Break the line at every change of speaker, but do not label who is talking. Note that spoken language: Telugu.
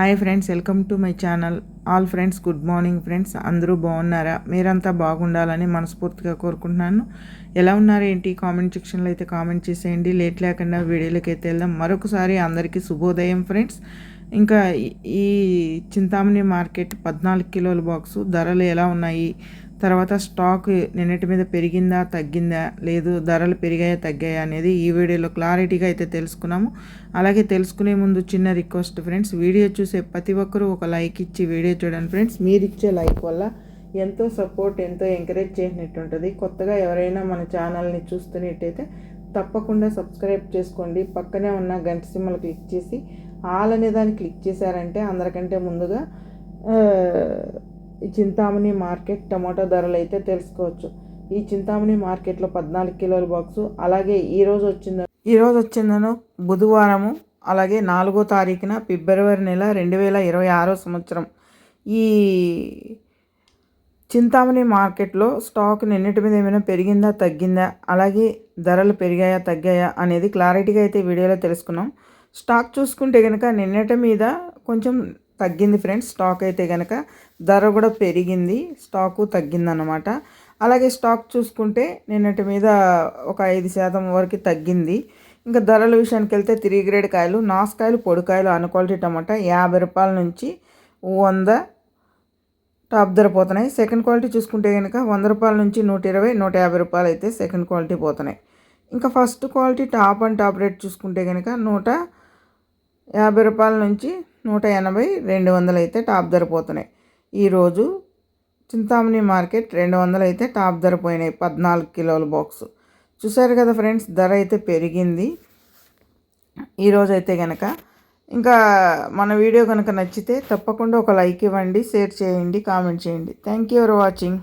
Hi friends welcome to my channel. All friends good morning friends. అందరూ బాగున్నారా? మీరంతా బాగుండాలని మనస్ఫూర్తిగా కోరుకుంటున్నాను. ఎలా ఉన్నారు ఏంటి? కామెంట్ సెక్షన్లో అయితే కామెంట్ చేసేయండి. లేట్ లేకుండా వీడియోలోకి అయితే వెళ్దాం. మరొకసారి అందరికీ శుభోదయం ఫ్రెండ్స్. ఇంకా ఈ- ఈ చింతామణి మార్కెట్ పద్నాలుగు కిలోల బాక్సు ధరలు ఎలా ఉన్నాయి? తర్వాత స్టాక్ నిన్నటి మీద పెరిగిందా తగ్గిందా లేదు ధరలు పెరిగాయా తగ్గాయా అనేది ఈ వీడియోలో క్లారిటీగా అయితే తెలుసుకున్నాము. అలాగే తెలుసుకునే ముందు చిన్న రిక్వెస్ట్ ఫ్రెండ్స్ వీడియో చూసే ప్రతి ఒక్కరూ ఒక లైక్ ఇచ్చి వీడియో చూడండి ఫ్రెండ్స్. మీరు ఇచ్చే లైక్ వల్ల ఎంతో సపోర్ట్ ఎంతో ఎంకరేజ్ చేసినట్టు ఉంటుంది. కొత్తగా ఎవరైనా మన ఛానల్ని చూస్తున్నట్టయితే తప్పకుండా సబ్స్క్రైబ్ చేసుకోండి. పక్కనే ఉన్న గంట సిమ్మలు క్లిక్ చేసి ఆల్ అనే దాన్ని క్లిక్ చేశారంటే అందరికంటే ముందుగా ఈ చింతామణి మార్కెట్ టమాటో ధరలు అయితే తెలుసుకోవచ్చు. ఈ చింతామణి మార్కెట్లో పద్నాలుగు కిలోల బాక్సు అలాగే ఈరోజు వచ్చిందో ఈరోజు వచ్చిందను బుధవారము అలాగే నాలుగో తారీఖున ఫిబ్రవరి నెల రెండు వేల ఇరవై ఆరో సంవత్సరం. ఈ చింతామణి మార్కెట్లో స్టాక్ నిన్నటి మీద ఏమైనా పెరిగిందా తగ్గిందా అలాగే ధరలు పెరిగాయా తగ్గాయా అనేది క్లారిటీగా అయితే వీడియోలో తెలుసుకున్నాం. స్టాక్ చూసుకుంటే కనుక నిన్నటి మీద కొంచెం తగ్గింది ఫ్రెండ్స్. స్టాక్ అయితే కనుక ధర కూడా పెరిగింది. స్టాకు తగ్గిందన్నమాట. అలాగే స్టాక్ చూసుకుంటే నిన్నటి మీద ఒక ఐదు శాతం వరకు తగ్గింది. ఇంకా ధరల విషయానికి వెళ్తే త్రీ గ్రేడ్ కాయలు నాసుకాయలు పొడికాయలు అన్ క్వాలిటీ టమాటా యాభై రూపాయల నుంచి వంద టాప్ ధర పోతున్నాయి. సెకండ్ క్వాలిటీ చూసుకుంటే కనుక వంద రూపాయల నుంచి నూట ఇరవై నూట యాభై రూపాయలు అయితే సెకండ్ క్వాలిటీ పోతున్నాయి. ఇంకా first quality top and top rate చూసుకుంటే కనుక నూట యాభై రూపాయల నుంచి నూట ఎనభై రెండు వందలు అయితే టాప్ ధర పోతున్నాయి. ఈరోజు చింతామణి మార్కెట్ రెండు వందలు అయితే టాప్ ధర పోయినాయి పద్నాలుగు కిలోల బాక్స్. చూసారు కదా ఫ్రెండ్స్ ధర అయితే పెరిగింది. ఈరోజు అయితే కనుక ఇంకా మన వీడియో కనుక నచ్చితే తప్పకుండా ఒక లైక్ ఇవ్వండి షేర్ చేయండి కామెంట్ చేయండి. Thank you for watching